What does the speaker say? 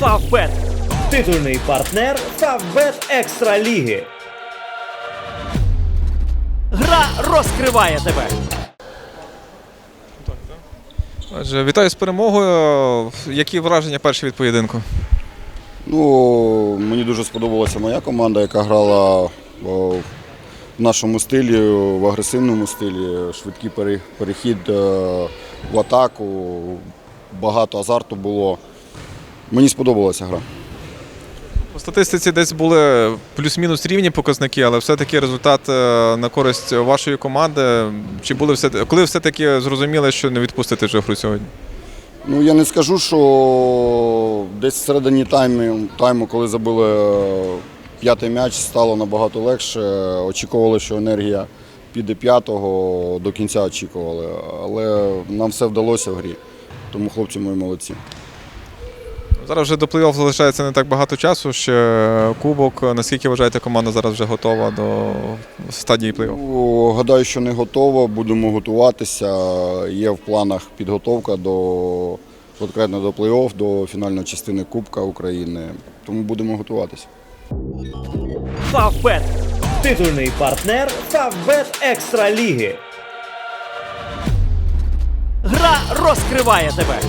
Фавбет. Титульний партнер Фавбет Екстра Ліги. Гра розкриває тебе. Отже, вітаю з перемогою. Які враження перші від поєдинку? Ну, мені дуже сподобалася моя команда, яка грала в нашому стилі, в агресивному стилі, швидкий перехід е, в атаку, багато азарту було. Мені сподобалася гра. По статистиці десь були плюс-мінус рівні показники, але все-таки результат е, на користь вашої команди. Чи були все коли все-таки зрозуміли, що не відпустите вже гру сьогодні? Ну, я не скажу, що десь всередині тайму, тайму коли забили е, п'ятий м'яч, стало набагато легше. Очікували, що енергія піде п'ятого, до кінця очікували. Але нам все вдалося в грі. Тому хлопці мої молодці. Зараз вже до плей-офф залишається не так багато часу. Ще кубок. Наскільки вважаєте, команда зараз вже готова до стадії плей-офф? Ну, Гадаю, що не готова, будемо готуватися. Є в планах підготовка до конкретно до плей-офф, до фінальної частини Кубка України. Тому будемо готуватися. Фавбет. Титульний партнер Фавбет Екстра Ліги. Гра розкриває тебе.